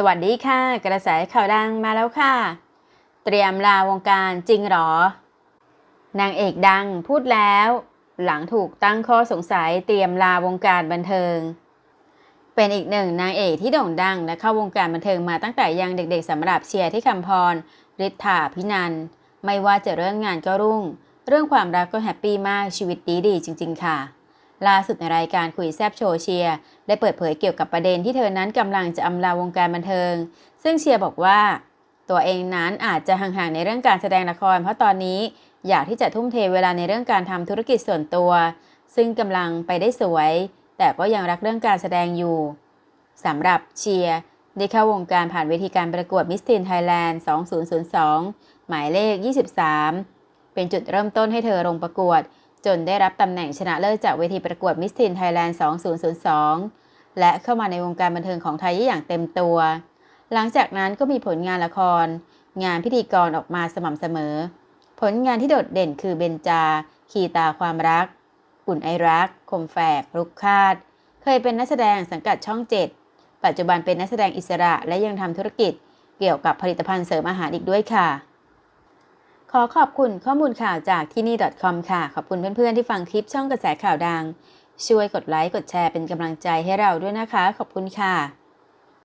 สวัสดีค่ะ กระแสข่าวดังมาแล้วค่ะ เตรียมลาวงการจริงหรอ นางเอกดังพูดแล้ว หลังถูกตั้งข้อสงสัยเตรียมลาวงการบันเทิง เป็นอีกหนึ่งนางเอกที่โด่งดังและเข้าวงการบันเทิงมาตั้งแต่ยังเด็กๆสำหรับเชียร์ที่คำพรฤทธาพินัน ไม่ว่าจะเรื่องงานก็รุ่ง เรื่องความรักก็แฮปปี้มากชีวิตดีดีจริง ๆ ค่ะ ล่าสุดในรายการคุยแซบโชว์เชียร์ได้เปิดเผยเกี่ยวกับประเด็นที่เธอนั้นกำลังจะอำลาวงการบันเทิง ซึ่งเชียร์บอกว่า ตัวเองนั้นอาจจะห่างๆในเรื่องการแสดงละคร เพราะตอนนี้อยากที่จะทุ่มเทเวลาในเรื่องการทำธุรกิจส่วนตัว ซึ่งกำลังไปได้สวย แต่ก็ยังรักเรื่องการแสดงอยู่สำหรับเชียร์ได้เข้าวงการผ่านเวทีการประกวดมิสทีนไทยแลนด์ 2002 หมายเลข 23 เป็นจุดเริ่มต้นให้เธอลงประกวด จนได้รับตำแหน่งชนะเลิศจากเวทีประกวดมิสทีนไทยแลนด์ 2002 และเข้ามาในวงการบันเทิงของไทยได้อย่างเต็มตัว หลังจากนั้นก็มีผลงานละคร งานพิธีกรออกมาสม่ำเสมอ ผลงานที่โดดเด่นคือเบนจา ขีตาความรักอุ่นไอรัก คมแฝก รุกคาด เคยเป็นนักแสดงสังกัดช่องเจ็ดปัจจุบันเป็นนักแสดงอิสระและยังทำธุรกิจเกี่ยวกับผลิตภัณฑ์เสริมอาหารอีกด้วยค่ะ ขอขอบคุณข้อมูลข่าวจากที่นี่ .com ค่ะ ขอบคุณเพื่อนๆที่ฟังคลิปช่องกระแสข่าวดัง ช่วยกดไลค์ กดแชร์เป็นกำลังใจให้เราด้วยนะคะ ขอบคุณค่ะ